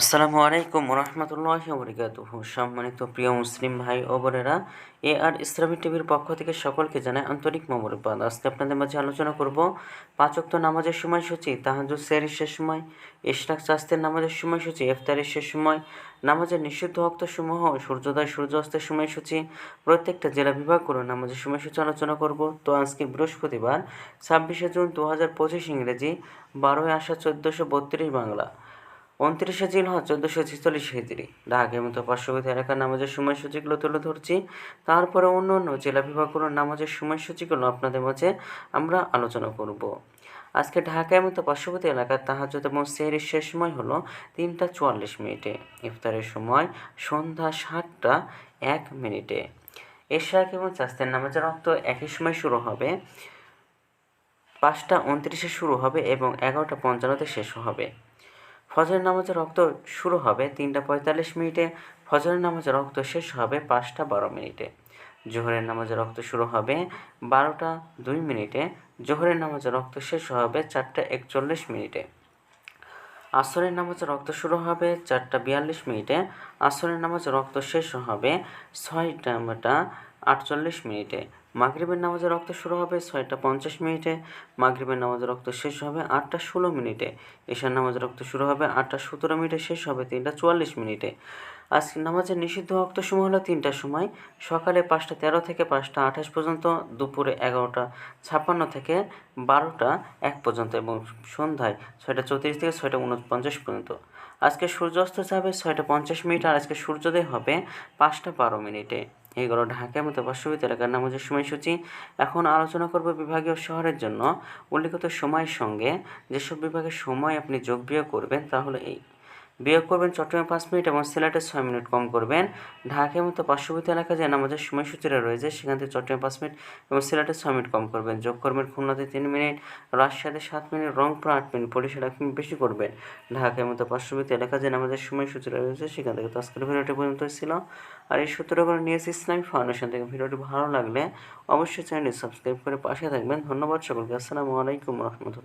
আসসালামু আলাইকুম রহমতুল্লাহি বরকাত সম্মানিত প্রিয় মুসলিম ভাই ও বোনেরা, এ আর ইসলামী টিভির পক্ষ থেকে সকলকে জানায় আন্তরিক মোবারকবাদ। আজকে আপনাদের মাঝে আলোচনা করব পাঁচক্ত নামাজের সময়সূচি তাহাজুদ সেরের শেষ সময়, ইশরাক, চাস্তের নামাজের সময়সূচি, ইফতারের শেষ সময়, নামাজের নিষিদ্ধ অক্তসমূহ সূর্যোদয়, সূর্যাস্তের সময়সূচি, প্রত্যেকটা জেলা বিভাগ করে নামাজের সময়সূচি আলোচনা করব। তো আজকে বৃহস্পতিবার ছাব্বিশে জুন দু হাজার পঁচিশ ইংরেজি, বারোই আষাঢ় চোদ্দোশো বত্রিশ বাংলা। উনত্রিশে জিল হজ চোদ্দোশো ছেচল্লিশ হিজড়ি ঢাকার মতো পার্শ্ববর্তী এলাকার নামাজের সময়সূচিগুলো তুলে ধরছি। তারপরে অন্য অন্য জেলা বিভাগগুলোর নামাজের সময়সূচিগুলো আপনাদের মাঝে আমরা আলোচনা করব। আজকে ঢাকায় মতো পার্শ্ববর্তী এলাকার তাহাজত এবং সেহরির শেষ সময় হলো তিনটা চুয়াল্লিশ মিনিটে। ইফতারের সময় সন্ধ্যা সাতটা এক মিনিটে। এশাক এবং চাস্তের নামাজের রক্ত একই সময় শুরু হবে। পাঁচটা উনত্রিশে শুরু হবে এবং এগারোটা পঞ্চান্নতে শেষ হবে। ফজরের নামাজের রক্ত শুরু হবে তিনটা পঁয়তাল্লিশ মিনিটে, ফজরের নামাজের রক্ত শেষ হবে পাঁচটা বারো মিনিটে। জোহরের নামাজের রক্ত শুরু হবে বারোটা দুই মিনিটে, জোহরের নামাজের রক্ত শেষ হবে চারটা একচল্লিশ মিনিটে। আসরের নামাজে রক্ত শুরু হবে চারটা বিয়াল্লিশ মিনিটে। আসরের নামাজ রক্ত শেষ হবে ছয়টা আটচল্লিশ মিনিটে। মাগরিবের নামাজের রক্ত শুরু হবে ছয়টা পঞ্চাশ মিনিটে। মাগরিবের নামাজের রক্ত শেষ হবে আটটা ষোলো মিনিটে। এশার নামাজের রক্ত শুরু হবে আটটা সতেরো মিনিটে, শেষ হবে তিনটা চুয়াল্লিশ মিনিটে। আজকে নামাজের নিষিদ্ধ রক্ত সময় হলো তিনটার সময়। সকালে পাঁচটা তেরো থেকে পাঁচটা আঠাশ পর্যন্ত, দুপুরে এগারোটা ছাপ্পান্ন থেকে বারোটা এক পর্যন্ত এবং সন্ধ্যায় ছয়টা চৌত্রিশ থেকে ছয়টা উনপঞ্চাশ পর্যন্ত। আজকে সূর্যাস্ত যাবে ছয়টা পঞ্চাশ মিনিট আর আজকে সূর্যোদয় হবে পাঁচটা বারো মিনিটে। এগুলো ঢাকার মতো পার্শ্ববর্তী এলাকার নামাজের সময়সূচি। এখন আলোচনা করব বিভাগীয় শহরের জন্য। উল্লিখিত সময়ের সঙ্গে যেসব বিভাগের সময় আপনি যোগ বিয়োগ করবেন তাহলে এই বিয়োগ করবেন চট্টগ্রামে পাঁচ মিনিট এবং সিলেটে ছয় মিনিট কম করবেন। ঢাকার মতো পার্শ্ববর্তী এলাকা যে নামাজের সময়সূচিটা রয়েছে, সেখান থেকে চট্টগ্রামে পাঁচ মিনিট এবং সিলেটে ছয় মিনিট কম করবেন। যোগ করবেন খুলনাতে তিন মিনিট, রাজশাহীতে সাত মিনিট, রংপুর আট মিনিট পরিষেবা এক মিনিট বেশি করবেন। ঢাকার মতো পার্শ্ববর্তী এলাকা যে নামাজের সময়সূচিটা রয়েছে, সেখান থেকে তো আজকের ভিডিওটি পর্যন্ত ছিল। আর এই সূত্র করে নিয়েছি ইসলামী ফাউন্ডেশন থেকে ভিডিওটি ভালো লাগলে অবশ্যই চ্যানেলটি সাবস্ক্রাইব করে পাশে থাকবেন। ধন্যবাদ সকলকে। আসসালামু আলাইকুম রহমতুল্লাহ।